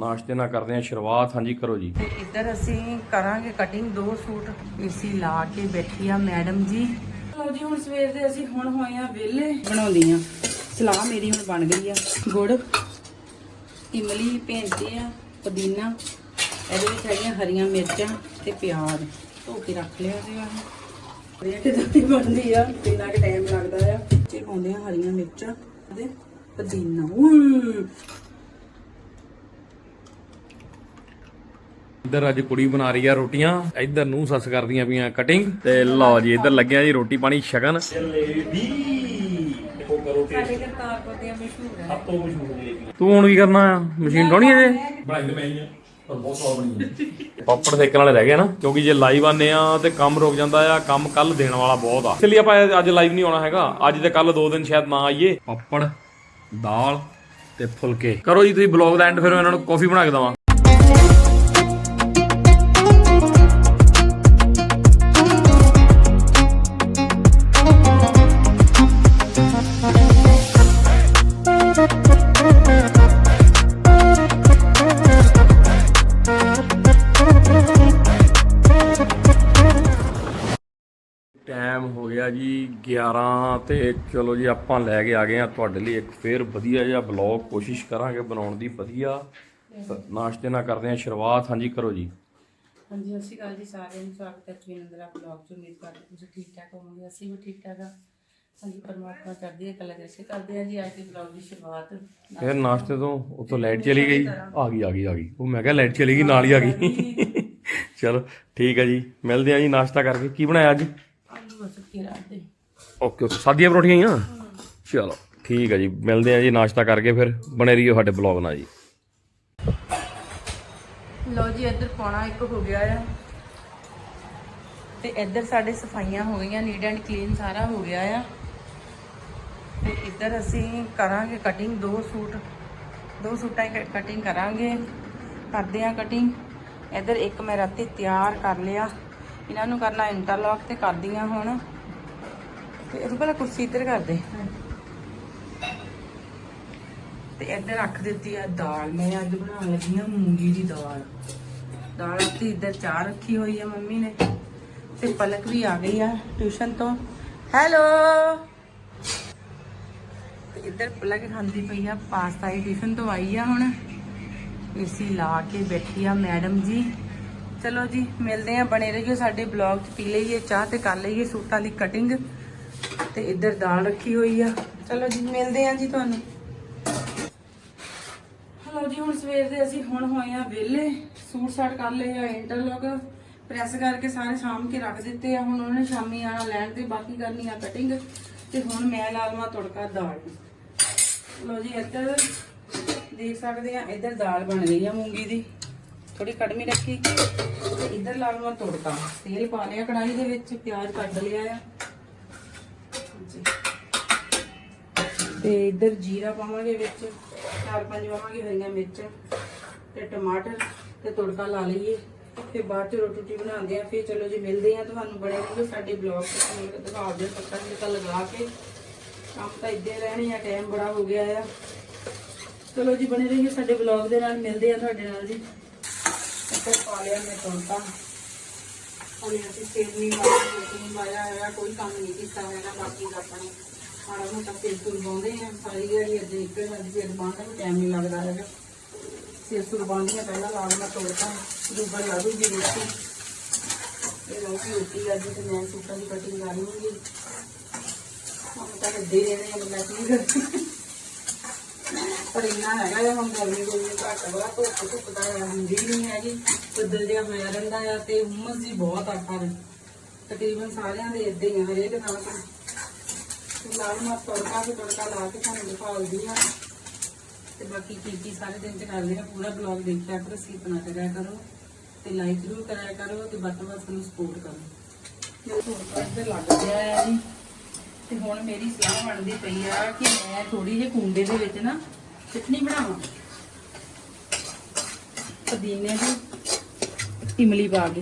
ਨਾਸ਼ਤੇ ਨਾਲ ਕਰਦੇ ਹਾਂ, ਸ਼ੁਰੂਆਤ। ਹਾਂਜੀ, ਕਰੋ ਜੀ। ਤੇ ਇੱਧਰ ਅਸੀਂ ਕਰਾਂਗੇ ਕਟਿੰਗ ਦੋ ਸੂਟ ਏਸੀ ਲਾ ਕੇ ਬੈਠੀ ਆ ਮੈਡਮ ਜੀ। ਲਓ ਜੀ, ਹੁਣ ਸਵੇਰ ਦੇ ਅਸੀਂ ਹੁਣ ਹੋਏ ਆ ਵਿਹਲੇ, ਬਣਾਉਂਦੀ ਆ। ਸਲਾਹ ਮੇਰੀ ਹੁਣ ਬਣ ਗਈ ਆ। ਗੁੜ, ਇਮਲੀ ਭੇਂਦੇ ਆ ਪੁਦੀਨਾ, ਇਹਦੇ ਵਿੱਚ ਹੈਗੀਆਂ ਹਰੀਆਂ ਮਿਰਚਾਂ ਤੇ ਪਿਆਜ਼। ਧੋ ਕੇ ਰੱਖ ਲਿਆ ਸੀਗਾ ਵਧੀਆ ਕਿਦਾਂ ਬਣਦੀ ਆ, ਕਿੰਨਾ ਕੁ ਟਾਈਮ ਲੱਗਦਾ ਆ। ਤੇ ਪਾਉਂਦੇ ਆ ਹਰੀਆਂ ਮਿਰਚਾਂ ਤੇ ਪੁਦੀਨਾ। ਇੱਧਰ ਅੱਜ ਕੁੜੀ ਬਣਾ ਰਹੀ ਆ ਰੋਟੀਆਂ ਇੱਧਰ ਨੂੰ ਸੱਸ ਕਰਦੀਆਂ ਪਈਆਂ ਕਟਿੰਗ ਤੇ ਲਓ ਜੀ ਇੱਧਰ ਲੱਗਿਆ ਜੀ ਰੋਟੀ ਪਾਣੀ ਹੈ ਤੂੰ ਹੁਣ ਕੀ ਕਰਨਾ ਆ? ਮਸ਼ੀਨ ਡਾਉਣੀ ਹੈ ਜੇ ਬਣਾਈ ਤੇ ਮੈਂ ਹੀ ਆ ਪਰ ਬਹੁਤ ਸਵਾਦ ਬਣੀ ਹੈ ਪਾਪੜ ਸੇਕਣ ਵਾਲੇ ਰਹਿ ਗਏ ਨਾ ਕਿਉਂਕਿ ਜੇ ਲਾਈਵ ਆਨੇ ਆ ਤੇ ਕੰਮ ਰੁਕ ਜਾਂਦਾ ਆ ਕੰਮ ਕੱਲ ਦੇਣ ਵਾਲਾ ਬਹੁਤ ਆ। ਇਸ ਲਈ ਆਪਾਂ ਅੱਜ ਲਾਈਵ ਨਹੀਂ ਆਉਣਾ ਹੈਗਾ ਅੱਜ ਤੇ ਕੱਲ ਦੋ ਦਿਨ ਸ਼ਾਇਦ ਨਾ ਆਈਏ। ਪਾਪੜ ਦਾਲ ਤੇ ਫੁਲਕੇ। ਕਰੋ ਜੀ ਤੁਸੀਂ ਬਲੌਗ ਦਾ ਐਂਡ ਫਿਰ ਇਹਨਾਂ ਨੂੰ ਕਾਫੀ ਬਣਾ ਕੇ ਦਵਾਂ। ਤੇ ਚਲੋ ਜੀ ਆਪਾਂ ਲੈ ਕੇ ਆ ਗਏ ਆ ਤੁਹਾਡੇ ਲਈ ਇੱਕ ਫੇਰ ਵਧੀਆ ਜਿਹਾ ਬਲੌਗ। ਕੋਸ਼ਿਸ਼ ਕਰਾਂਗੇ ਬਣਾਉਣ ਦੀ ਵਧੀਆ। ਨਾਸ਼ਤੇ ਨਾਲ ਕਰਦੇ ਆ ਸ਼ੁਰੂਆਤ। ਹਾਂਜੀ ਕਰੋ ਜੀ। ਹਾਂਜੀ ਸਤਿ ਸ਼੍ਰੀ ਅਕਾਲ ਜੀ ਸਾਰਿਆਂ ਨੂੰ। ਸਵਾਗਤ ਹੈ ਜਵਿੰਦਰਾ ਬਲੌਗ ਚ। ਉਮੀਦ ਕਰਦੇ ਤੁਸੀਂ ਠੀਕ ਠਾਕ ਹੋਵੋਗੇ। ਅਸੀਂ ਵੀ ਠੀਕ ਠਾਕ ਹਾਂ। ਹਾਂਜੀ ਪਰਮਾਤਮਾ ਕਰਦੀ ਹੈ ਕਲਾ ਜੈਸੇ ਕਰਦੇ ਹਾਂ ਜੀ। ਅੱਜ ਦੇ ਬਲੌਗ ਦੀ ਸ਼ੁਰੂਆਤ ਫਿਰ ਨਾਸ਼ਤੇ ਤੋਂ ਉੱਥੋਂ ਲਾਈਟ ਚਲੀ ਗਈ। ਆ ਗਈ ਆ ਗਈ ਆ ਗਈ। ਉਹ ਮੈਂ ਕਿਹਾ ਲਾਈਟ ਚਲੀ ਗਈ ਨਾਲ ਹੀ ਆ ਗਈ। ਚਲੋ ਠੀਕ ਹੈ ਜੀ। ਮਿਲਦੇ ਆ ਜੀ ਨਾਸ਼ਤਾ ਕਰਕੇ। ਕੀ ਬਣਾਇਆ ਅੱਜ? ਆਲੂ ਬਸ ਕੀ ਰਾਤ ਦੇ। Okay okay. ਸਾਦੀਆਂ ਪਰੌਂਠੀਆਂ ਹੀ ਆ? ਚਲੋ, ਠੀਕ ਆ ਜੀ। ਮਿਲਦੇ ਆ ਜੀ, ਨਾਸ਼ਤਾ ਕਰਕੇ ਫਿਰ। ਬਣੇ ਰਹੀਓ ਸਾਡੇ ਬਲੌਗ ਨਾਲ ਜੀ। ਲਓ ਜੀ, ਇੱਧਰ ਪਾਉਣਾ ਇੱਕ ਹੋ ਗਿਆ ਆ। ਤੇ ਇੱਧਰ ਸਾਡੇ ਸਫਾਈਆਂ ਹੋ ਗਈਆਂ ਨੀਟ ਐਂਡ ਕਲੀਨ ਸਾਰਾ ਹੋ ਗਿਆ ਆ। ਤੇ ਇੱਧਰ ਅਸੀਂ ਕਰਾਂਗੇ ਕਟਿੰਗ ਦੋ ਸੂਟ, ਦੋ ਸੂਟਾਂ ਦੀ ਕਟਿੰਗ ਕਰਾਂਗੇ। ਕਰਦੇ ਆ ਕਟਿੰਗ ਇੱਧਰ ਇੱਕ ਮੈਂ ਰਾਤੀ ਤਿਆਰ ਕਰ ਲਿਆ। ਇਹਨਾਂ ਨੂੰ ਕਰਨਾ ਇੰਟਰਲੌਕ ਤੇ ਕਰਦੀਆਂ ਹੁਣ। ਤੇ ਇਹ ਪਹਿਲਾਂ ਕੁਰਸੀ ਇੱਧਰ ਕਰ ਦੇ। ਤੇ ਇੱਧਰ ਰੱਖ ਦਿੱਤੀ ਆ ਦਾਲ। ਮੈਂ ਅੱਜ ਬਣਾਉਣ ਲੱਗੀ ਆ ਮੂੰਗੀ ਦੀ ਦਾਲ। ਦਾਲ ਤੇ ਇੱਧਰ ਚਾਹ ਰੱਖੀ ਹੋਈ ਆ ਮੰਮੀ ਨੇ। ਤੇ ਪਲਕ ਵੀ ਆ ਗਈ ਆ ਟਿਊਸ਼ਨ ਤੋਂ। ਹੈਲੋ! ਤੇ ਇੱਧਰ ਪਲਕ ਖਾਂਦੀ ਪਈ ਆ, ਪਾਸਤਾ ਹੀ ਟਿਊਸ਼ਨ ਤੋਂ ਆਈ ਆ ਹੁਣ। ਏਸੀ ਲਾ ਕੇ ਬੈਠੀ ਆ ਮੈਡਮ ਜੀ। ਚਲੋ ਜੀ, ਮਿਲਦੇ ਆ, ਬਣੇ ਰਹੀਓ ਸਾਡੇ ਬਲੌਗ 'ਚ। ਪੀ ਲਈਏ ਚਾਹ ਤੇ ਕਰ ਲਈਏ ਸੂਟਾਂ ਦੀ ਕਟਿੰਗ। ਤੇ ਇੱਧਰ ਦਾਲ ਰੱਖੀ ਹੋਈ ਆ। ਚਲੋ ਜੀ, ਮਿਲਦੇ ਆ ਜੀ ਤੁਹਾਨੂੰ। ਹਲੋ ਜੀ, ਹੁਣ ਸਵੇਰ ਦੇ ਅਸੀਂ ਹੁਣ ਹੋਏ ਆ ਵਿਹਲੇ। ਸੂਟ ਸਾਟ ਕਰ ਲਏ ਆ ਇੰਟਰਲੋਕ ਪ੍ਰੈਸ ਕਰਕੇ ਸਾਰੇ ਸਾਂਭ ਕੇ ਰੱਖ ਦਿੱਤੇ ਆ। ਹੁਣ ਉਹਨੇ ਸ਼ਾਮੀ ਆਣਾ ਲੈਣ ਤੇ, ਬਾਕੀ ਕਰਨੀ ਆ ਕਟਿੰਗ ਤੇ ਹੁਣ ਮੈਂ ਲਾਲਮਾ ਤੜਕਾ ਦਾਲ। ਦੀ ਲੋ ਜੀ, ਇੱਧਰ ਦੇਖ ਸਕਦੇ ਆ, ਇੱਧਰ ਦਾਲ ਬਣ ਗਈ ਆ ਮੂੰਗੀ ਦੀ। ਥੋੜੀ ਕੜਮੀ ਰੱਖੀ। ਤੇ ਇੱਧਰ ਲਾਲਮਾ ਤੜਕਾ। ਤੇਲ ਪਾ ਲਿਆ ਕੜਾਈ ਦੇ ਵਿੱਚ, ਪਿਆਜ਼ ਕੱਢ ਲਿਆ ਆ। ਤੇ ਇੱਧਰ ਜੀਰਾ ਪਾਵਾਂਗੇ ਵਿੱਚ, ਚਾਰ ਪੰਜ ਪਾਵਾਂਗੇ ਹਰੀਆਂ ਮਿਰਚਾਂ ਤੇ ਟਮਾਟਰ ਤੇ ਤੜਕਾ ਲਾ ਲਈਏ। ਫਿਰ ਬਾਅਦ ਚ ਰੋਟੀ ਰੂਟੀ ਬਣਾਉਂਦੇ ਆ, ਫਿਰ ਚਲੋ ਜੀ ਮਿਲਦੇ ਆ ਤੁਹਾਨੂੰ ਬੜੇ ਰਹੋ ਸਾਡੇ ਬਲੌਗ ਤੇ ਤੁਹਾਨੂੰ ਦਿਖਾ ਦਿਓ ਪੱਕਾ ਜਿਹਾ ਲਗਾ ਕੇ। ਕੰਮ ਤਾਂ ਇੱਦੇ ਰਹਿਣੇ ਆ, ਟਾਈਮ ਬੜਾ ਹੋ ਗਿਆ ਆ। ਚਲੋ ਜੀ ਬਣੇ ਰਹੀਏ ਸਾਡੇ ਬਲੌਗ ਦੇ ਨਾਲ, ਮਿਲਦੇ ਆ ਤੁਹਾਡੇ ਨਾਲ ਜੀ। ਇੱਥੇ ਪਾ ਲਿਆ ਮੈਂ ਤੜਕਾ। ਅਰੇ ਅਸੀਂ ਤੇਲ ਨਹੀਂ ਮਾਰਿਆ ਨਹੀਂ ਮਾਰਿਆ ਹੈਗਾ ਕੋਈ ਕੰਮ ਨਹੀਂ ਕੀਤਾ ਹੈਗਾ ਬਾਕੀ ਦਾ ਆਪਾਂ ਨੇ ਮਾੜਾ ਮੋਟਾ ਸਿਰ ਸੁਰ ਬਾਉਂਦੇ ਆ, ਸਾਰੀ ਦਿਹਾੜੀ ਅੱਜ ਨਿਕਲ ਜਾਂਦੀ, ਸਿਰ ਬਾਂਹਣ ਦਾ ਟਾਈਮ ਨਹੀਂ ਲੱਗਦਾ ਹੈਗਾ। ਸਿਰ ਸੁਰ ਬਾਉਂਦੀਆਂ ਪਹਿਲਾਂ ਲਾਗ ਮੈਂ ਤੋੜਦਾ ਦੂਬਰ ਲਾ ਦੂਗੀ ਰੋਟੀ। ਇਹ ਰੋਟੀ ਰੋਟੀ ਅੱਜ ਤੇ ਮੈਂ ਸੂਟਾਂ ਦੀ ਕਟਿੰਗ ਕਰ ਲੂੰਗੀ। ਹੁਣ ਤਾਂ ਦੇ ਰਹੇ ਨੇ ਮੈਂ ਕੀ ਕਰਾਂ। ਪਰ ਇੰਨਾ ਹੈਗਾ ਆ, ਹੁਣ ਗਰਮੀ ਕੋਈ ਘੱਟ ਵਾ ਧੁੱਪ ਧੁੱਪ ਦਾ ਹੁੰਦੀ ਨਹੀਂ ਹੈਗੀ। ਬੱਦਲ ਜਿਹਾ ਹੋਇਆ ਰਹਿੰਦਾ ਆ ਤੇ ਹੁਮਸ ਜੀ ਬਹੁਤ ਆ ਪਰ ਤਕਰੀਬਨ ਸਾਰਿਆਂ ਦੇ ਇਦਾਂ ਹੀ ਆ, ਹਰੇਕ ਥਾਂ ਤੇ। ਨਾਲ ਮੈਂ ਤੜਕਾ ਤੇ ਤੜਕਾ ਲਾ ਕੇ ਤੁਹਾਨੂੰ ਦਿਖਾਉਂਦੀ ਆ ਤੇ ਬਾਕੀ ਕੀ ਕੀ ਸਾਰੇ ਦਿਨ ਚ ਕਰਦੇ ਆ ਪੂਰਾ ਬਲੌਗ ਦੇਖਿਆ ਕਰੋ ਸੀਪ ਨਾ ਕਰਿਆ ਕਰੋ। ਤੇ ਲਾਈਕ ਜ਼ਰੂਰ ਕਰਿਆ ਕਰੋ ਤੇ ਵੱਧ ਤੋਂ ਵੱਧ ਸਪੋਰਟ ਕਰੋ। ਮੇਰੇ ਤੋਂ ਇੱਧਰ ਲੱਗ ਗਿਆ ਆ ਜੀ। ਤੇ ਹੁਣ ਮੇਰੀ ਸਲਾਹ ਬਣਦੀ ਪਈ ਆ ਕਿ ਮੈਂ ਥੋੜੀ ਜਿਹੀ ਕੁੰਡੇ ਦੇ ਵਿੱਚ ਨਾ ਚਟਨੀ ਬਣਾਵਾਂ। ਪੁਦੀਨੇ ਦੀ ਇਮਲੀ ਪਾ ਕੇ।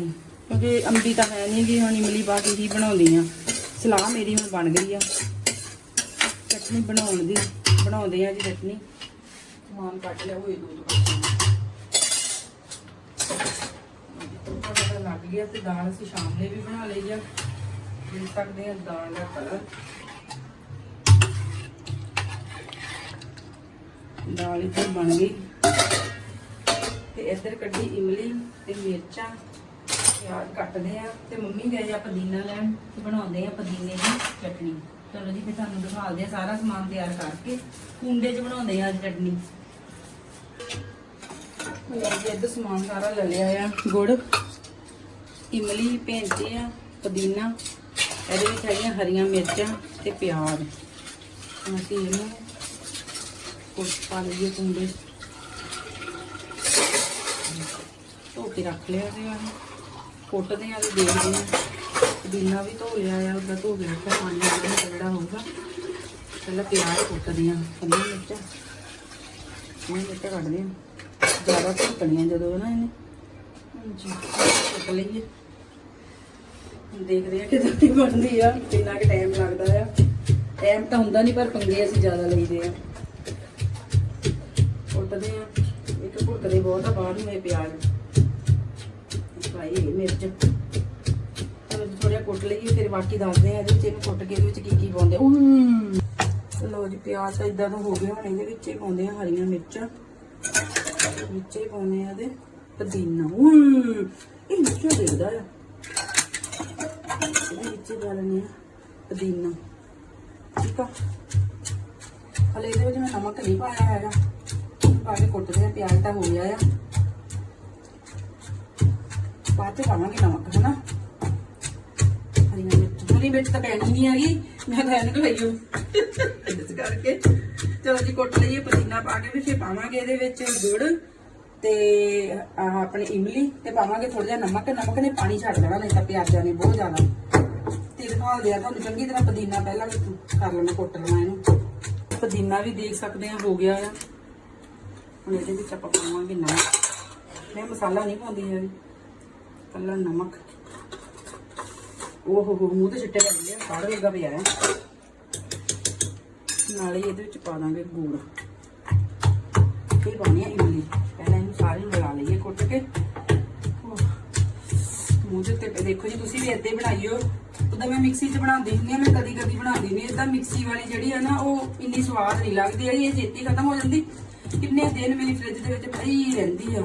ਕਿਉਂਕਿ ਅੰਬੀ ਤਾਂ ਹੈ ਨਹੀਂ ਗੀ ਹੁਣ ਇਮਲੀ ਪਾ ਕੇ ਹੀ ਬਣਾਉਂਦੀ ਆ ਸਲਾਹ ਮੇਰੀ ਹੁਣ ਬਣ ਗਈ ਆ। ਚਟਨੀ ਬਣਾਉਣ ਦੀ, ਬਣਾਉਂਦੇ ਆ ਜੀ ਚਟਨੀ। ਸਮਾਨ ਕੱਟ ਲਿਆ, ਹੋਏ ਦੋ ਦੁਕਾਨਾਂ ਲੱਗ ਗਿਆ ਤੇ ਦਾਲ ਅਸੀਂ ਸ਼ਾਮ ਲਈ ਵੀ ਬਣਾ ਲਈ ਆ। ਦੇਖ ਸਕਦੇ ਆ ਦਾਲ ਦਾ ਕਲਰ। ਦਾਲ ਇੱਥੇ ਬਣ ਗਈ। ਤੇ ਇੱਧਰ ਕੱਢੀ ਇਮਲੀ ਤੇ ਮਿਰਚਾਂ। ਪਿਆਜ਼ ਕੱਟਦੇ ਆ ਤੇ ਮੰਮੀ ਗਏ ਆ ਪੁਦੀਨਾ ਲੈਣ ਤੇ ਬਣਾਉਂਦੇ ਆ ਪੁਦੀਨੇ ਦੀ ਚਟਨੀ। ਚਲੋ ਜੀ, ਫਿਰ ਤੁਹਾਨੂੰ ਦਿਖਾਉਂਦੇ ਆ ਸਾਰਾ ਸਮਾਨ ਤਿਆਰ ਕਰਕੇ। ਕੁੰਡੇ 'ਚ ਬਣਾਉਂਦੇ ਆ ਅੱਜ ਚਟਨੀ। ਲਓ ਜੀ ਇੱਧਰ ਸਮਾਨ ਸਾਰਾ ਲੈ ਲਿਆ ਆ, ਗੁੜ, ਇਮਲੀ ਭੇਜਦੇ ਆ ਪੁਦੀਨਾ, ਇਹਦੇ ਵਿੱਚ ਹੈਗੀਆਂ ਹਰੀਆਂ ਮਿਰਚਾਂ ਤੇ ਪਿਆਜ਼। ਅਸੀਂ ਇਹਨੂੰ ਕੁੱਟ ਪਾ ਲਈਏ ਕੁੰਡੇ 'ਚ। ਧੋ ਕੇ ਰੱਖ ਲਿਆ ਸੀਗਾ ਕੁੱਟਦੇ ਆ ਤੇ ਦੇਖਦੇ ਆ ਪੁਦੀਨਾ ਵੀ ਧੋ ਲਿਆ ਆ ਉਹਦਾ ਧੋ ਕੇ ਰੱਖਿਆ ਪਾਣੀ ਜਿਹੜਾ ਜਿਹੜਾ ਹੋਊਗਾ। ਪਹਿਲਾਂ ਪਿਆਜ਼ ਕੁੱਟਦੇ ਆ ਪੰਨਾ ਮਿਰਚਾਂ। ਇਹ ਮਿਰਚਾਂ ਕੱਢਦੇ ਆ ਜ਼ਿਆਦਾ ਧੁੱਕਣੀਆਂ ਜਦੋਂ ਨਾ ਇਹਨੇ। ਹਾਂਜੀ। ਕੁੱਟ ਲਈਏ। ਦੇਖਦੇ ਆ ਕਿਦਾਂ ਦੀ ਬਣਦੀ ਆ ਕਿੰਨਾ ਕੁ ਟਾਈਮ ਲੱਗਦਾ ਆ। ਟਾਈਮ ਤਾਂ ਹੁੰਦਾ ਨਹੀਂ ਪਰ ਪੰਗੇ ਅਸੀਂ ਜ਼ਿਆਦਾ ਲਈਦੇ ਆ। ਕੁੱਟਦੇ ਆ ਇੱਕ ਕੁੱਟਦੇ ਬਹੁਤ ਆ ਬਾਹਰ ਨੂੰ ਇਹ ਪਿਆਜ਼। ਪਾਈ ਮਿਰਚ। ਥੋੜਾ ਕੁੱਟ ਲਈਏ ਫਿਰ ਬਾਕੀ ਦੱਸਦੇ ਆ ਇਹਦੇ ਵਿੱਚ ਇਹਨੂੰ ਕੁੱਟ ਕੇ ਇਹਦੇ ਵਿੱਚ ਕੀ ਕੀ ਪਾਉਂਦੇ ਆ। ਲਓ ਜੀ ਪਿਆਜ਼ ਤਾਂ ਇਦਾਂ ਦਾ ਹੋ ਗਿਆ ਹੁਣ ਇਹਦੇ ਵਿੱਚ ਹੀ ਪਾਉਂਦੇ ਆ ਹਰੀਆਂ ਮਿਰਚਾਂ। ਵਿੱਚ ਹੀ ਪਾਉਂਦੇ ਆ ਇਹਦੇ ਪੁਦੀਨਾ। ਇਹ ਮਿਰਚਾਂ ਦੇਖਦਾ ਆ। ਇਹਦੇ ਵਿੱਚ ਹੀ ਪਾ ਆ ਪੁਦੀਨਾ। ਠੀਕ ਆ? ਹਲੇ ਇਹਦੇ ਵਿੱਚ ਮੈਂ ਨਮਕ ਨਹੀਂ ਪਾਇਆ ਹੈਗਾ। ਪਾ ਕੇ ਕੁੱਟਦੇ ਆ ਪਿਆਜ਼ ਤਾਂ ਹੋ ਗਿਆ ਆ। ਬਾਅਦ ਚ ਪਾਵਾਂਗੇ ਨਮਕ ਹਨਾ? ਹਰੀਆਂ ਮਿਰਚ ਹਰੀ ਮਿਰਚ ਤਾਂ ਪੈਣੀ ਨਹੀਂ ਹੈਗੀ। ਮੈਂ ਤਾਂ ਐਨਕ ਲਈ ਇਸ ਕਰਕੇ ਚਲੋ ਜੀ, ਕੁੱਟ ਲਈਏ, ਪੁਦੀਨਾ ਪਾ ਕੇ ਵੀ ਫਿਰ ਪਾਵਾਂਗੇ ਇਹਦੇ ਵਿੱਚ ਗੁੜ ਤੇ ਆਹ ਆਪਣੀ ਇਮਲੀ ਤੇ ਪਾਵਾਂਗੇ ਥੋੜਾ ਜਿਹਾ ਨਮਕ। ਨਮਕ ਨੇ ਪਾਣੀ ਛੱਡ ਦੇਣਾ, ਨਹੀਂ ਤਾਂ ਪਿਆਜ਼ਾਂ ਨੇ ਬਹੁਤ ਜ਼ਿਆਦਾ। ਤੇ ਦਿਖਾ ਆ ਤੁਹਾਨੂੰ, ਚੰਗੀ ਤਰ੍ਹਾਂ ਪੁਦੀਨਾ ਪਹਿਲਾਂ ਵੀ ਕਰ ਲੈਣਾ, ਕੁੱਟ ਲੈਣਾ ਇਹਨੂੰ। ਪੁਦੀਨਾ ਵੀ ਦੇਖ ਸਕਦੇ ਆ ਹੋ ਗਿਆ ਆ। ਹੁਣ ਇਹਦੇ ਵਿੱਚ ਆਪਾਂ ਪਾਵਾਂਗੇ ਨਮਕ। ਮੈਂ ਮਸਾਲਾ ਨਹੀਂ ਪਾਉਂਦੀ ਹੈਗੀ। ਕੱਲਾ ਨਮਕ। ਉਹ ਹੋ ਹੋ, ਮੂੰਹ ਤੇ ਛਿੱਟੇ ਲੱਗ ਗਏ ਸਾੜ ਵੇਗਾ ਪਿਆ ਹੈ। ਨਾਲੇ ਇਹਦੇ ਵਿੱਚ ਪਾ ਦਾਂਗੇ ਗੁੜ। ਇਹ ਪਾਣੀ ਹੈ ਇਮਲੀ। ਪਹਿਲਾਂ ਇਹਨੂੰ ਸਾਰੇ ਨੂੰ ਮਿਲਾ ਲਈਏ ਕੁੱਟ ਕੇ। ਮੂੰਹ ਦੇ ਉੱਤੇ ਦੇਖੋ ਜੀ, ਤੁਸੀਂ ਵੀ ਏਦਾਂ ਹੀ ਬਣਾਈਓ। ਉਦਾਂ ਮੈਂ ਮਿਕਸੀ 'ਚ ਬਣਾਉਂਦੀ ਹੁੰਦੀ ਹਾਂ, ਮੈਂ ਕਦੀ ਕਦੀ ਬਣਾਉਂਦੀ ਨਹੀਂ। ਇਦਾਂ ਮਿਕਸੀ ਵਾਲੀ ਜਿਹੜੀ ਆ ਨਾ, ਉਹ ਇੰਨੀ ਸਵਾਦ ਨਹੀਂ ਲੱਗਦੀ ਹੈਗੀ, ਇਹ ਛੇਤੀ ਖਤਮ ਹੋ ਜਾਂਦੀ। ਕਿੰਨੇ ਦਿਨ ਮੇਰੀ ਫ੍ਰਿਜ ਦੇ ਵਿੱਚ ਪਈ ਰਹਿੰਦੀ ਆ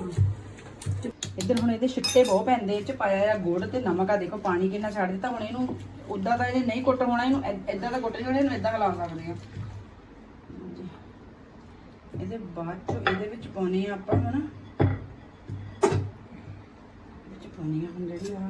ਇੱਧਰ ਹੁਣ ਇਹਦੇ ਛਿੱਟੇ ਬਹੁਤ ਪੈਂਦੇ, ਇਹ ਚ ਪਾਇਆ ਆ ਗੁੜ ਤੇ ਨਮਕ ਆ, ਦੇਖੋ ਪਾਣੀ ਕਿੰਨਾ ਛੱਡ ਦਿੱਤਾ, ਹੁਣ ਇਹਨੂੰ ਉਦਾਂ ਤਾਂ ਇਹ ਨਹੀਂ ਕੁੱਟ ਹੋਣਾ, ਇਹਨੂੰ ਇਦਾਂ ਦਾ ਕੁੱਟ ਨਹੀਂ ਹੋਣਾ, ਇਹਨੂੰ ਇਦਾਂ ਹਿਲਾ ਸਕਦੇ ਆ। ਇਹਦੇ ਬਾਅਦ ਚੋਂ ਇਹਦੇ ਵਿੱਚ ਪਾਉਣੀ ਆ ਆਪਾਂ, ਹਨਾ? ਵਿੱਚ ਪਾਉਣੀ ਆ ਹੁਣ ਜਿਹੜੀ ਆ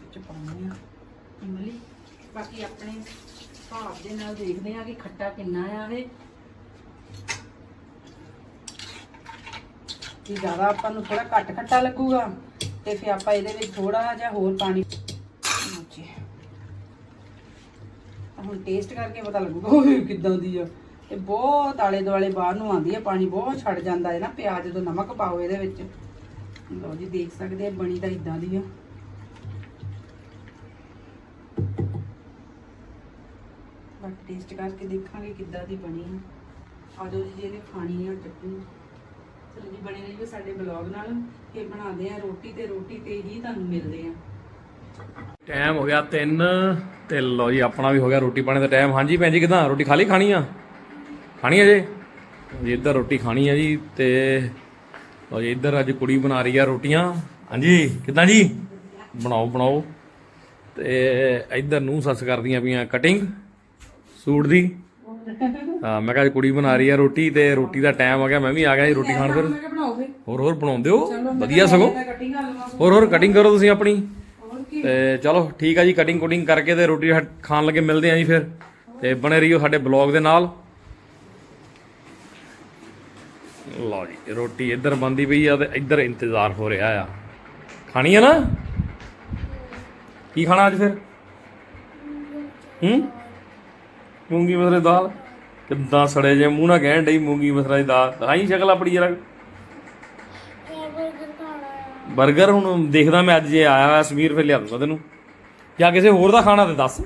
ਵਿੱਚ ਪਾਉਣੀ ਆ ਇਮਲੀ ਬਾਕੀ ਆਪਣੇ ਹਿਸਾਬ ਦੇ ਨਾਲ ਦੇਖਦੇ ਆ ਕਿ ਖੱਟਾ ਕਿੰਨਾ ਆਵੇ। ਜੇ ਜ਼ਿਆਦਾ ਆਪਾਂ ਨੂੰ ਥੋੜਾ ਘੱਟ ਖੱਟਾ ਲੱਗੂਗਾ, ਤੇ ਫਿਰ ਆਪਾਂ ਇਹਦੇ ਵਿੱਚ ਥੋੜਾ ਜਿਹਾ ਹੋਰ ਪਾਣੀ ਹੁਣ ਟੇਸਟ ਕਰਕੇ ਪਤਾ ਲੱਗੂਗਾ ਓਏ ਦੀ ਆ। ਇਹ ਬਹੁਤ ਆਲੇ ਦੁਆਲੇ ਬਾਹਰ ਨੂੰ ਆਉਂਦੀ ਆ, ਪਾਣੀ ਬਹੁਤ ਛੱਡ ਜਾਂਦਾ ਹੈ ਨਾ, ਪਿਆਜ਼ ਜਦੋਂ ਨਮਕ ਪਾਓ ਇਹਦੇ ਵਿੱਚ। ਲਓ ਜੀ, ਦੇਖ ਸਕਦੇ ਆ, ਬਣੀ ਤਾਂ ਇਦਾਂ ਦੀ ਆ। ਟੇਸਟ ਕਰਕੇ ਦੇਖਾਂਗੇ ਕਿੱਦਾਂ ਦੀ ਬਣੀ। ਆ ਆਜੋ ਜੀ ਜਿਹਨੇ ਖਾਣੀ ਆ ਚਟਨੀ। ਚਲੋ ਜੀ, ਬਣੇ ਰਹੀਓ ਸਾਡੇ ਬਲੌਗ ਨਾਲ। ਇਹ ਬਣਾਉਂਦੇ ਆ ਰੋਟੀ ਤੇ ਰੋਟੀ ਤੇ ਹੀ ਤੁਹਾਨੂੰ ਮਿਲਦੇ ਆ। ਟਾਈਮ ਹੋ ਗਿਆ 3 ਤੇ ਲਓ ਜੀ, ਆਪਣਾ ਵੀ ਹੋ ਗਿਆ ਰੋਟੀ ਪਾਣੀ ਦਾ ਟਾਈਮ ਹਾਂਜੀ ਭੈਣ ਜੀ, ਕਿਦਾਂ? ਰੋਟੀ ਖਾ ਲਈ ਖਾਣੀ ਆ? ਖਾਣੀ ਆ ਜੇ? ਜੀ, ਇੱਧਰ ਰੋਟੀ ਖਾਣੀ ਆ ਜੀ ਤੇ ਲਓ ਜੀ, ਇੱਧਰ ਅੱਜ ਕੁੜੀ ਬਣਾ ਰਹੀ ਆ ਰੋਟੀਆਂ। ਹਾਂਜੀ, ਕਿਦਾਂ ਜੀ? ਬਣਾਓ ਬਣਾਓ। ਤੇ ਇੱਧਰ ਨੂੰ ਸੱਸ ਕਰਦੀਆਂ ਪਈਆਂ ਕਟਿੰਗ ਸੂਟ ਦੀ? ਹਾਂ ਮੈਂ ਕਿਹਾ ਅੱਜ ਕੁੜੀ ਬਣਾ ਰਹੀ ਆ ਰੋਟੀ ਤੇ ਰੋਟੀ ਦਾ ਟਾਈਮ ਆ ਗਿਆ ਮੈਂ ਵੀ ਆ ਗਿਆ ਜੀ ਰੋਟੀ ਖਾਣ ਫਿਰ। ਹੋਰ ਹੋਰ ਬਣਾਉਂਦੇ ਹੋ? ਵਧੀਆ ਸਗੋਂ? ਹੋਰ ਹੋਰ ਕਟਿੰਗ ਕਰੋ ਤੁਸੀਂ ਆਪਣੀ। ਤੇ ਚਲੋ ਠੀਕ ਆ ਜੀ ਕਟਿੰਗ ਕੁਟਿੰਗ ਕਰਕੇ ਤੇ ਰੋਟੀ ਖਾਣ ਲੱਗੇ ਮਿਲਦੇ ਆ ਜੀ ਫਿਰ। ਤੇ ਬਣੇ ਰਹੀਓ ਸਾਡੇ ਬਲੌਗ ਦੇ ਨਾਲ। ਲਓ ਜੀ ਰੋਟੀ ਇੱਧਰ ਬੰਦੀ ਪਈ ਆ ਤੇ ਇੱਧਰ ਇੰਤਜ਼ਾਰ ਹੋ ਰਿਹਾ ਆ। ਖਾਣੀ ਆ ਨਾ? ਕੀ ਖਾਣਾ ਅੱਜ ਫਿਰ? ਹੂੰ? ਮੂੰਗੀ ਮਸਰੇ ਦੀ ਦਾਲ। ਕਿੱਦਾਂ ਸੜੇ ਜੇ, ਮੂੰਹ ਨਾਲ ਕਹਿਣ ਡਈ ਮੂੰਗੀ ਮਸਰਾ ਦੀ ਦਾਲ। ਦਿਖਾਈ ਸ਼ਕਲ ਆਪਣੀ ਜਰਾ। 버ਗਰ ਹੁਣ ਦੇਖਦਾ ਮੈਂ ਅੱਜ ਜੇ ਆਇਆ ਹੋਇਆ, ਸਮੀਰ ਫਿਰ ਲਿਆ ਦੂੰਗਾ ਤੈਨੂੰ। ਜਾਂ ਕਿਸੇ ਹੋਰ ਦਾ ਖਾਣਾ ਤੇ ਦੱਸ।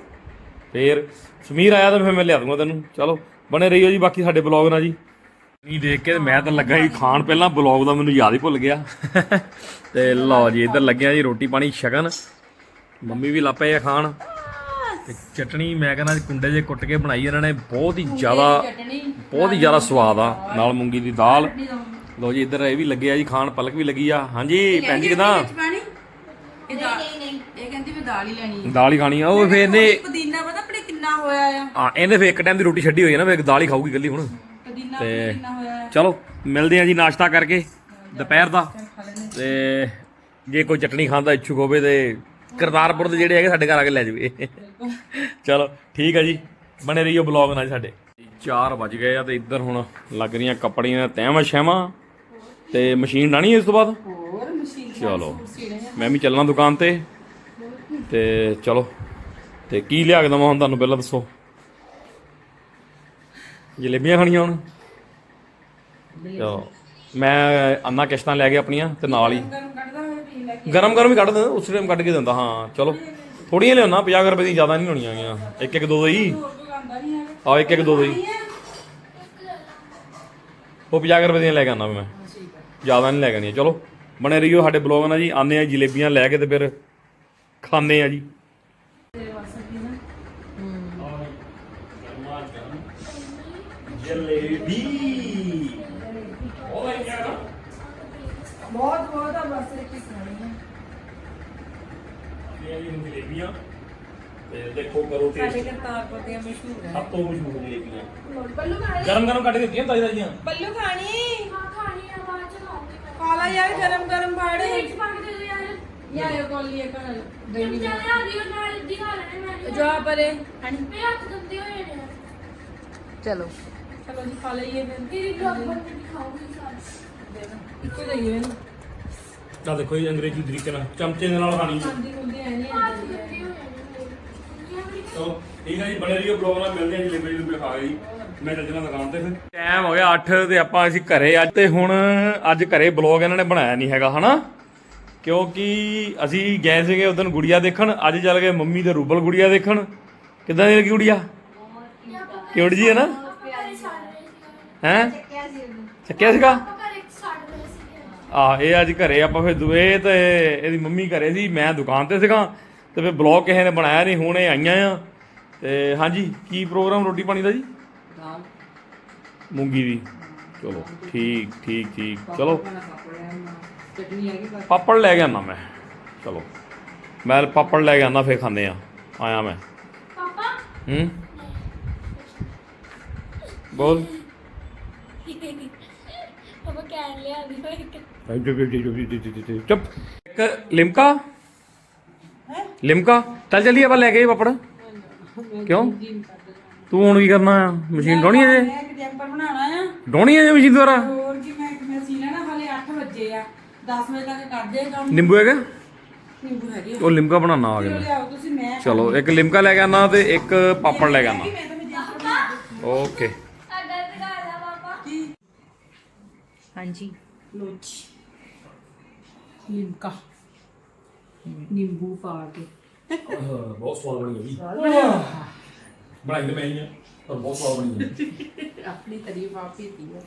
ਫੇਰ ਸਮੀਰ ਆਇਆ ਤਾਂ ਫਿਰ ਮੈਂ ਲਿਆ ਦੂੰਗਾ ਤੈਨੂੰ। ਚਲੋ, ਬਣੇ ਰਹੀਓ ਜੀ, ਬਾਕੀ ਸਾਡੇ ਬਲੌਗ ਨਾਲ ਜੀ। ਨਹੀਂ ਦੇਖ ਕੇ ਮੈਂ ਤਾਂ ਲੱਗਾ ਹੀ ਖਾਣ ਪਹਿਲਾਂ ਬਲੌਗ ਦਾ ਮੈਨੂੰ ਯਾਦ ਹੀ ਭੁੱਲ ਗਿਆ। ਤੇ ਲਓ ਜੀ, ਇੱਧਰ ਲੱਗਿਆ ਜੀ ਰੋਟੀ ਪਾਣੀ ਛਕਣ ਮੰਮੀ ਵੀ ਲਾਪੇ ਆ ਖਾਣ। ਤੇ ਚਟਣੀ ਮੈਂ ਕਹਿੰਦਾ ਕੁੰਡੇ ਜੇ ਕੁੱਟ ਕੇ ਬਣਾਈ ਇਹਨਾਂ ਨੇ ਬਹੁਤ ਹੀ ਜ਼ਿਆਦਾ ਬਹੁਤ ਹੀ ਜ਼ਿਆਦਾ ਸਵਾਦ ਆ ਨਾਲ ਮੂੰਗੀ ਦੀ ਦਾਲ। ਲਓ ਜੀ ਇੱਧਰ ਇਹ ਵੀ ਲੱਗਿਆ ਜੀ ਖਾਣ ਪਲਕ ਵੀ ਲੱਗੀ ਆ। ਹਾਂਜੀ ਭੈਣ ਜੀ ਕਿਦਾਂ? ਪਾਣੀ? ਇਹ ਦਾਲ ਇਹ ਕਹਿੰਦੀ ਮੈਂ ਦਾਲ ਹੀ ਲੈਣੀ ਹੈ ਦਾਲ ਹੀ ਖਾਣੀ ਆ ਉਹ ਫੇਰ ਇਹਨੇ ਪੁਦੀਨਾ ਪਤਾ ਆਪਣੇ ਕਿੰਨਾ ਹੋਇਆ ਆ। ਆ ਇਹਨੇ ਫੇਰ ਇੱਕ ਟਾਈਮ ਦੀ ਰੋਟੀ ਛੱਡੀ ਹੋਈ ਹੈ ਨਾ ਫੇਰ ਦਾਲ ਹੀ ਖਾਊਗੀ ਇਕੱਲੀ ਹੁਣ। ਪੁਦੀਨਾ ਤੇ- ਕਿੰਨਾ ਹੋਇਆ ਆ। ਚਲੋ ਮਿਲਦੇ ਆ ਜੀ ਨਾਸ਼ਤਾ ਕਰਕੇ ਦੁਪਹਿਰ ਦਾ। ਤੇ ਜੇ ਕੋਈ ਚਟਣੀ ਖਾਂਦਾ ਇੱਛੁਕ ਹੋਵੇ ਤੇ ਕਰਤਾਰਪੁਰ ਦੇ ਜਿਹੜੇ ਹੈਗੇ ਸਾਡੇ ਘਰ ਆ ਕੇ ਲੈ ਜਾਵੇ। ਚਲੋ ਠੀਕ ਆ ਜੀ। ਬਣੇ ਰਹੀਓ ਬਲੌਗ ਨਾਲ ਸਾਡੇ। 4 ਵੱਜ ਗਏ ਆ ਤੇ ਇੱਧਰ ਹੁਣ ਲੱਗ ਰਹੀਆਂ ਕੱਪੜੀਆਂ ਦੀਆਂ ਤਹਿਵਾਂ ਸ਼ਹਿਵਾਂ ਤੇ ਮਸ਼ੀਨ ਡਾਣੀ ਇਸ ਤੋਂ ਬਾਅਦ? ਹੋਰ ਮਸ਼ੀਨ ਚਲੋ ਮੈਂ ਵੀ ਚੱਲਣਾ ਦੁਕਾਨ ਤੇ। ਤੇ ਚਲੋ ਤੇ ਕੀ ਲਿਆ ਕੇ ਦਵਾਂ ਹੁਣ ਤੁਹਾਨੂੰ ਪਹਿਲਾਂ ਦੱਸੋ? ਜਲੇਬੀਆਂ ਖਾਣੀਆਂ ਹੁਣ? ਚਲੋ ਮੈਂ ਅੰਨਾ ਕਿਸ਼ਤਾਂ ਲੈ ਕੇ ਆਪਣੀਆਂ ਤੇ ਨਾਲ ਹੀ। ਗਰਮ ਗਰਮ ਹੀ ਕੱਢ ਦਿੰਦਾ ਉਸ ਟਾਈਮ ਕੱਢ ਕੇ ਦਿੰਦਾ ਹਾਂ ਚਲੋ। ਥੋੜੀਆਂ ਲਿਆਉਣਾ 50 ਰੁਪਏ ਦੀ ਜ਼ਿਆਦਾ ਨਹੀਂ ਹੋਣੀਆਂ ਹੈਗੀਆਂ। ਇੱਕ ਇੱਕ ਦੋ ਦੋ ਹੀ। ਆ ਇੱਕ ਇੱਕ ਦੋ ਦੋ ਹੀ। ਉਹ 50 ਰੁਪਏ ਦੀਆਂ ਲੈ ਕੇ ਆਉਣਾ ਮੈਂ। ਜ਼ਿਆਦਾ ਨਹੀਂ ਲੈ ਕੇ ਆਉਣੀਆਂ। ਚਲੋ, ਬਣੇ ਰਹੀਓ ਸਾਡੇ ਬਲੌਗ ਨਾਲ ਜੀ। ਆਨੇ ਆ ਜਲੇਬੀਆਂ ਲੈ ਕੇ ਤੇ ਫਿਰ ਖਾਣੇ ਆ ਜੀ। ਜਲੇਬੀ ਬਹੁਤ ਬਹੁਤ ਬਸ, ਇੱਕ ਹੀ ਖਾਣੀ ਹੈ ਇਹ ਜੀ ਜਲੇਬੀਆਂ ਤੇ ਦੇਖੋ ਕਰੋ ਸਾਡੇ ਟੇਸਟ ਕਰਤਾਰਪੁਰ ਦੀਆਂ ਮਸ਼ਹੂਰ ਹੈ। ਸਭ ਤੋਂ ਮਸ਼ਹੂਰ ਜਲੇਬੀਆਂ ਬੱਲੂ ਖਾਣੀ? ਗਰਮ ਗਰਮ ਕੱਢ ਕੇ ਦਿੱਤੀਆਂ ਤਾਜ਼ੀ ਤਾਜ਼ੀਆਂ। ਬੱਲੂ ਖਾਣੀ? ਹਾਂ ਖਾਣੀ ਆ ਬਾਅਦ ਚ ਖਾਉਂਗੀ ਮੈਂ ਕਾਲਾ ਯਾਰ ਗਰਮ ਗਰਮ ਫਾੜ ਪਲੇਟ ਪਾ ਕੇ ਦੇ ਦਿਓ ਯਾਰ। ਯਾ ਇਹ ਕੋਲੀ ਇੱਕ ਨਾਲ ਦੇਣੀ ਚਮਚਾ ਲਿਆ ਦਿਓ ਨਾਲ ਦੀ ਖਾ ਲੈਣੇ ਮੈਂ ਨਹੀਂ ਜੋ ਪਰੇ। ਹਣੀ ਮੇਰੇ ਹੱਥ ਗੰਦੇ ਹੋਏ ਨੇ। ਚਲੋ। ਚਲੋ ਜੀ ਖਾ ਲਈਏ ਫਿਰ। ਤੇਰੀ ਬਲੌਗ ਬਣ ਕੇ ਦਿਖਾਉਂਗੀ ਸਾਰੇ। ਇੱਕੋ ਦਈਏ ਇਹਨੂੰ। ਤਾਂ ਦੇਖੋ ਇਹ ਅੰਗਰੇਜ਼ੀ ਤਰੀਕੇ ਨਾਲ, ਚਮਚੇ ਦੇ ਨਾਲ ਖਾਣੀ। ਖਾਂਦੀ ਖੁੰਦੀ ਐ ਨਹੀਂ ਹੱਥ ਗੰਦੇ ਠੀਕ ਹੈ ਜੀ, ਬਣੇ ਰਹੀਓ ਬਲੌਗ ਮਿਲਦੇ ਆ ਜੀ ਜਲੇਬੀ ਜਲੂਬੀ ਖਾ ਗਈ ਮੈਂ ਚੱਲ ਜਾਣਾ ਦੁਕਾਨ ਤੇ ਫਿਰ। ਟਾਈਮ ਹੋ ਗਿਆ 8 ਤੇ ਆਪਾਂ ਅਸੀਂ ਘਰੇ ਅੱਜ ਤੇ ਹੁਣ ਅੱਜ ਘਰੇ ਬਲੌਗ ਇਹਨਾਂ ਨੇ ਬਣਾਇਆ ਨਹੀਂ ਹੈਗਾ, ਹਨਾ? ਕਿਉਂਕਿ ਅਸੀਂ ਗਏ ਸੀਗੇ ਉਦੋਂ ਗੁੜੀਆ ਦੇਖਣ, ਅੱਜ ਚੱਲ ਗਏ ਮੰਮੀ ਦੇ ਰੂਬਲ ਗੁੜੀਆ ਦੇਖਣ। ਕਿੱਦਾਂ ਦੀ ਲੱਗੀ ਗੁੜੀਆ? ਕਿਉੜ ਜੀ ਹੈ ਨਾ? ਹੈ? ਚੱਕਿਆ ਸੀਗਾ। ਆ ਇਹ ਅੱਜ ਘਰੇ ਆਪਾਂ ਫਿਰ ਦੁਏ ਤੇ ਇਹਦੀ ਮੰਮੀ ਘਰੇ ਸੀ ਮੈਂ ਦੁਕਾਨ ਤੇ ਸੀਗਾ ਤੇ ਫਿਰ ਬਲੌਗ ਕਿਸੇ ਨੇ ਬਣਾਇਆ ਨਹੀਂ ਹੁਣ ਇਹ ਆਈਆਂ ਆ। ਤੇ ਹਾਂਜੀ ਕੀ ਪ੍ਰੋਗਰਾਮ ਰੋਟੀ ਪਾਣੀ ਦਾ ਜੀ? ਦਾਲ। ਮੂੰਗੀ ਦੀ। ਚਲੋ ਠੀਕ ਠੀਕ ਠੀਕ ਚਲੋ। ਚਟਨੀ ਹੈਗੀ ਬਸ ਪਾਪੜ ਲੈ ਕੇ ਆਣਾ ਮੈਂ ਚਲੋ। ਮੈਂ ਪਾਪੜ ਲੈ ਕੇ ਆਣਾ ਫੇਰ ਖਾਂਦੇ ਆ। ਆਇਆ ਮੈਂ। ਪਾਪਾ? ਹੂੰ? ਬੋਲ। ਪਾਪਾ ਕਹਿ ਲਿਆ ਦੀ ਚੁੱਪ ਇੱਕ ਲਿਮਕਾ ਲਿਮਕਾ ਚੱਲ ਚੱਲੀਏ ਆਪਾਂ ਲੈ ਕੇ ਪਾਪੜ ਕਿਉਂ ਤੂੰ ਹੁਣ ਕੀ ਕਰਨਾ ਆ ਮਸ਼ੀਨ ਡਾਉਣੀ ਹੈ ਜੇ ਮੈਂ ਇੱਕ ਜੈਂਪਰ ਬਣਾਉਣਾ ਆ ਹੈ ਜੇ ਮਸ਼ੀਨ ਦੁਆਰਾ ਹੋਰ ਕੀ ਮੈਂ ਮੈਂ ਸੀ ਲੈਣਾ ਹਾਲੇ 8 ਵਜੇ ਆ 10 ਵਜੇ ਤੱਕ ਕਰਦੇ ਆ ਕੰਮ ਨਿੰਬੂ ਹੈਗਾ ਨਿੰਬੂ ਹੈਗੇ। ਉਹ ਲਿਮਕਾ ਬਣਾਉਣਾ ਆ ਗਿਆ ਮੈਂ ਲਿਆਓ ਤੁਸੀਂ ਮੈਂ ਚਲੋ ਇੱਕ ਲਿਮਕਾ ਲੈ ਕੇ ਆਣਾ ਤੇ ਇੱਕ ਪਾਪੜ ਲੈ ਕੇ ਆਣਾ ਓਕੇ ਸਾਡਾ ਦਿਖਾ ਲਿਆ ਪਾਪਾ ਕੀ ਹਾਂਜੀ ਲੋਚੀ ਲਿਮਕਾ ਨਿੰਬੂ ਪਾ ਕੇ। ਬਹੁਤ ਸਵਾਦ ਬਣੀ ਹੈ ਜੀ। ਬਣਾਈ ਤੇ ਮੈਂ ਹੀ ਆ ਪਰ ਬਹੁਤ ਸਵਾਦ ਬਣੀ ਹੈ। ਆਪਣੀ ਤਾਰੀਫ ਆਪ ਹੀ ਦੀ ਹੈ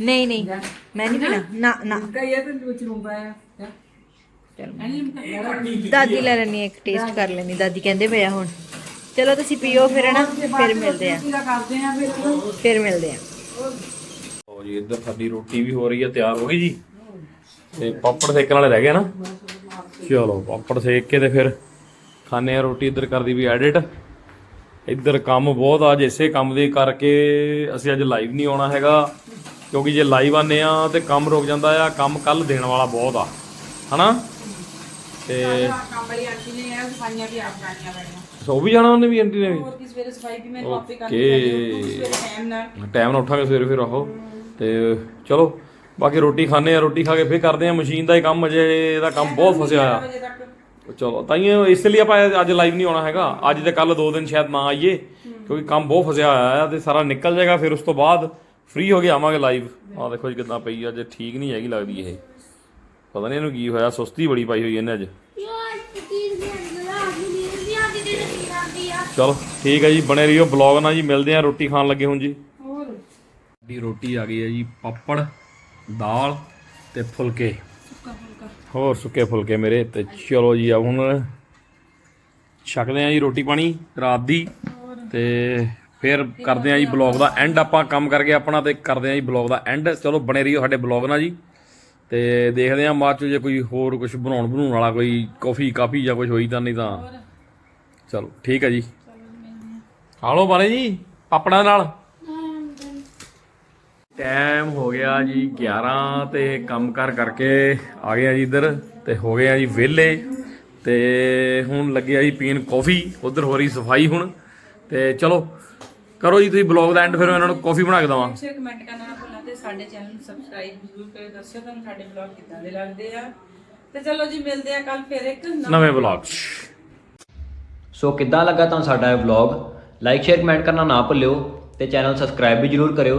ਨਹੀਂ ਨਹੀਂ। ਮੈਂ ਨਹੀਂ ਪੀਣਾ। ਨਾ ਨਾ। ਕਈ ਇਹ ਤਾਂ ਵਿੱਚ ਨੂੰ ਪਾਇਆ ਚਲੋ। ਦਾਦੀ ਲੈ ਲੈਣੀ ਇੱਕ ਟੇਸਟ ਕਰ ਲੈਣੀ ਦਾਦੀ ਕਹਿੰਦੇ ਪਏ ਆ ਹੁਣ। ਚਲੋ ਤੁਸੀਂ ਪੀਓ ਫਿਰ ਨਾ? ਫਿਰ ਮਿਲਦੇ ਆ। ਕਿਹਦਾ ਕਰਦੇ ਆ ਫਿਰ ਫਿਰ ਮਿਲਦੇ ਆ। ਲਓ ਜੀ ਇੱਧਰ ਸਾਡੀ ਰੋਟੀ ਵੀ ਹੋ ਰਹੀ ਹੈ ਤਿਆਰ ਹੋ ਗਈ ਜੀ? ਤੇ ਪਾਪੜ ਸੇਕਣ ਵਾਲੇ ਰਹਿ ਗਏ ਨਾ? ਚਲੋ ਪਾਪੜ ਸੇਕ ਕੇ ਤੇ ਫਿਰ ਖਾਣੇ ਆ ਰੋਟੀ ਇੱਧਰ ਕਰਦੀ ਵੀ ਐਡਿਟ ਇੱਧਰ ਕੰਮ ਬਹੁਤ ਆ ਅੱਜ ਇਸੇ ਕੰਮ ਦੇ ਕਰਕੇ ਅਸੀਂ ਅੱਜ ਲਾਈਵ ਨਹੀਂ ਆਉਣਾ ਹੈਗਾ ਕਿਉਂਕਿ ਜੇ ਲਾਈਵ ਆਨੇ ਆ ਤੇ ਕੰਮ ਰੁਕ ਜਾਂਦਾ ਆ ਕੰਮ ਕੱਲ ਦੇਣ ਵਾਲਾ ਬਹੁਤ ਆ ਹਨਾ? ਤੇ ਕੰਮ ਵਾਲੀ ਆਂਟੀ ਨੇ ਇਹ ਸਫਾਈਆਂ ਵੀ ਆਪ ਕਰਨੀਆਂ ਪੈਣੀਆਂ ਸੋ ਵੀ ਜਾਣਾ ਉਹਨੇ ਵੀ ਆਂਟੀ ਨੇ ਵੀ? ਹੋਰ ਕੀ ਸਵੇਰੇ ਸਫ਼ਾਈ ਵੀ ਮੈਨੂੰ ਆਪੇ ਕਰਨੀ ਓਕੇ। ਪੈਣੀ ਹੈ ਸਵੇਰੇ ਟਾਈਮ ਨਾਲ। ਟਾਈਮ ਨਾਲ ਉੱਠਾਂਗੇ ਸਵੇਰੇ ਫਿਰ ਆਹੋ ਤੇ ਚਲੋ ਬਾਕੀ ਰੋਟੀ ਖਾਣੇ ਆ, ਰੋਟੀ ਖਾ ਕੇ ਫਿਰ ਕਰਦੇ ਆ, ਮਸ਼ੀਨ ਦਾ ਹੀ ਕੰਮ ਅਜੇ, ਇਹਦਾ ਕੰਮ ਬਹੁਤ ਫਸਿਆ ਆ। ਚਲੋ ਤਾਈਓ ਇਸ ਲਈ ਆਪਾਂ ਅੱਜ ਲਾਈਵ ਨਹੀਂ ਆਉਣਾ ਹੈਗਾ। ਅੱਜ ਤੇ ਕੱਲ ਦੋ ਦਿਨ ਸ਼ਾਇਦ ਨਾ ਆਈਏ, ਕਿਉਂਕਿ ਕੰਮ ਬਹੁਤ ਫਸਿਆ ਹੋਇਆ ਆ ਤੇ ਸਾਰਾ ਨਿਕਲ ਜਾਏਗਾ, ਫਿਰ ਉਸ ਤੋਂ ਬਾਅਦ ਫ੍ਰੀ ਹੋ ਕੇ ਆਵਾਂਗੇ ਲਾਈਵ ਆਹ ਦੇਖੋ ਜੀ ਕਿਦਾਂ ਪਈ ਆ ਠੀਕ ਨਹੀਂ ਹੈਗੀ ਲੱਗਦੀ ਇਹ। ਪਤਾ ਨਹੀਂ ਇਹਨੂੰ ਕੀ ਹੋਇਆ, ਸੁਸਤੀ ਬੜੀ ਪਾਈ ਹੋਈ ਇਹਨੇ ਅੱਜ। ਚਲੋ, ਠੀਕ ਹੈ ਜੀ, ਬਣੇ ਰਹੀਓ ਬਲੌਗ ਨਾਲ ਜੀ, ਮਿਲਦੇ ਆ ਰੋਟੀ ਖਾਣ ਲੱਗੇ ਹੁਣ ਜੀ। ਹੋਰ? ਦੀ ਰੋਟੀ ਆ ਗਈ ਹੈ ਜੀ, ਪਾਪੜ। ਦਾਲ ਤੇ ਫੁਲਕੇ। ਸੁੱਕਾ ਫੁਲਕਾ। ਹੋਰ ਸੁੱਕੇ ਫੁਲਕੇ ਮੇਰੇ ਤੇ ਚਲੋ ਜੀ ਆ ਹੁਣ ਛਕਦੇ ਆ ਜੀ ਰੋਟੀ ਪਾਣੀ ਰਾਤ ਦੀ ਤੇ ਫਿਰ ਕਰਦੇ ਆ ਜੀ ਬਲੌਗ ਦਾ ਐਂਡ ਆਪਾਂ ਕੰਮ ਕਰਕੇ ਆਪਣਾ ਤੇ ਕਰਦੇ ਆ ਜੀ ਬਲੌਗ ਦਾ ਐਂਡ ਚਲੋ ਬਣੇ ਰਹੀਓ ਸਾਡੇ ਬਲੌਗ ਨਾਲ ਜੀ। ਤੇ ਦੇਖਦੇ ਆ ਬਾਅਦ ਚ ਜੇ ਕੋਈ ਹੋਰ ਕੁਝ ਬਣਾਉਣ ਬਣਾਉਣ ਵਾਲਾ ਕੋਈ ਕਾਫੀ ਕਾਫੀ ਜਾਂ ਕੁਝ ਹੋਈ ਤਾਂ ਨਹੀਂ ਤਾਂ। ਚਲੋ ਠੀਕ ਹੈ ਜੀ। ਖਾ ਲਓ ਬਾਰੇ ਜੀ ਪਾਪੜਾਂ ਨਾਲ। ਟਾਈਮ ਹੋ ਗਿਆ ਜੀ 11 ਤੇ ਕੰਮ ਕਰ ਕਰਕੇ ਆ ਗਏ ਆ ਜੀ ਇੱਧਰ ਤੇ ਹੋ ਗਏ ਆ ਜੀ ਵਿਹਲੇ ਤੇ ਹੁਣ ਲੱਗੇ ਆ ਜੀ ਪੀਣ ਕਾਫੀ ਉਧਰ ਹੋ ਰਹੀ ਸਫ਼ਾਈ ਹੁਣ ਤੇ ਚਲੋ ਕਰੋ ਜੀ ਤੁਸੀਂ ਬਲੌਗ ਦਾ ਐਂਡ ਫਿਰ ਮੈਂ ਇਹਨਾਂ ਨੂੰ ਕਾਫੀ ਬਣਾ ਕੇ ਦਵਾਂ। ਸ਼ੇਅਰ ਕਮੈਂਟ ਕਰਨਾ ਨਾ ਭੁੱਲਣਾ ਤੇ ਸਾਡੇ ਚੈਨਲ ਨੂੰ ਸਬਸਕ੍ਰਾਈਬ ਜ਼ਰੂਰ ਕਰਿਓ ਦੱਸਿਓ ਤੁਹਾਨੂੰ ਸਾਡੇ ਬਲੌਗ ਕਿੱਦਾਂ ਦੇ ਲੱਗਦੇ ਆ। ਤੇ ਚਲੋ ਜੀ ਮਿਲਦੇ ਆ ਕੱਲ ਫਿਰ ਇੱਕ ਨਵਾਂ ਨਵੇਂ ਬਲੌਗ 'ਚ। ਸੋ ਕਿੱਦਾਂ ਲੱਗਾ ਤੁਹਾਨੂੰ ਸਾਡਾ ਇਹ ਵਲੌਗ ਲਾਈਕ ਸ਼ੇਅਰ ਕਮੈਂਟ ਕਰਨਾ ਨਾ ਭੁੱਲਿਓ ਤੇ ਚੈਨਲ ਸਬਸਕ੍ਰਾਈਬ ਵੀ ਜਰੂਰ ਕਰਿਓ।